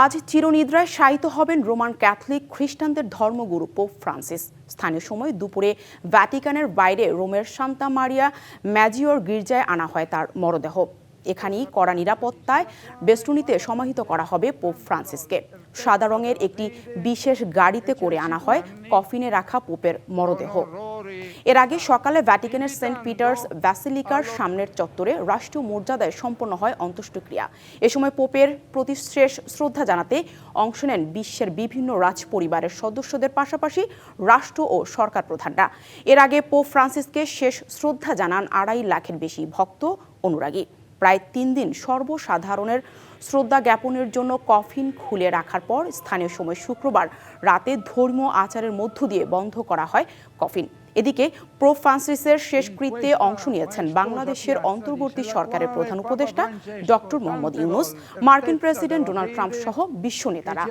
আজ চিরনিদ্রায় শায়িত হবেন Roman Catholic খ্রিস্টানদের ধর্মগুরু পোপ ফ্রান্সিস। স্থানীয় সময় দুপুরে ভ্যাটিকানের বাইরে রোমের সান্তা মারিয়া ম্যাজিওর গির্জায় আনা হয় তার মরদেহ। এখানেই কড়া নিরাপত্তায় বেস্টুনিতে সমাহিত করা হবে পোপ ফ্রান্সিসকে। সাদা রঙের একটি বিশেষ গাড়িতে করে আনা হয় কফিনে রাখা পোপের মরদেহ। এর আগে সকালে ভ্যাটিকানের সেন্ট পিটার্স ভ্যাসিলিকার সামনের চত্বরে রাষ্ট্রীয় মর্যাদায় সম্পন্ন হয় অন্ত্যেষ্টিক্রিয়া। এ সময় পোপের প্রতি শেষ শ্রদ্ধা জানাতে অংশ নেন বিশ্বের বিভিন্ন রাজ পরিবারের সদস্যদের পাশাপাশি রাষ্ট্র ও সরকার প্রধানরা। এর আগে পোপ ফ্রান্সিসকে শেষ শ্রদ্ধা জানান আড়াই লাখের বেশি ভক্ত অনুরাগী। প্রায় তিন দিন সর্বসাধারণের শ্রদ্ধা জ্ঞাপনের জন্য কফিন খুলে রাখার পর স্থানীয় সময় শুক্রবার রাতে ধর্মীয় আচারের মধ্য দিয়ে বন্ধ করা হয় কফিন। এদিকে প্রো ফ্রান্সিসের শেষকৃত্যে অংশ নিয়েছেন বাংলাদেশের অন্তর্বর্তী সরকারের প্রধান উপদেষ্টা ডক্টর মোহাম্মদ ইউনুস, মার্কিন প্রেসিডেন্ট ডোনাল্ড ট্রাম্প সহ বিশ্ব নেতারা।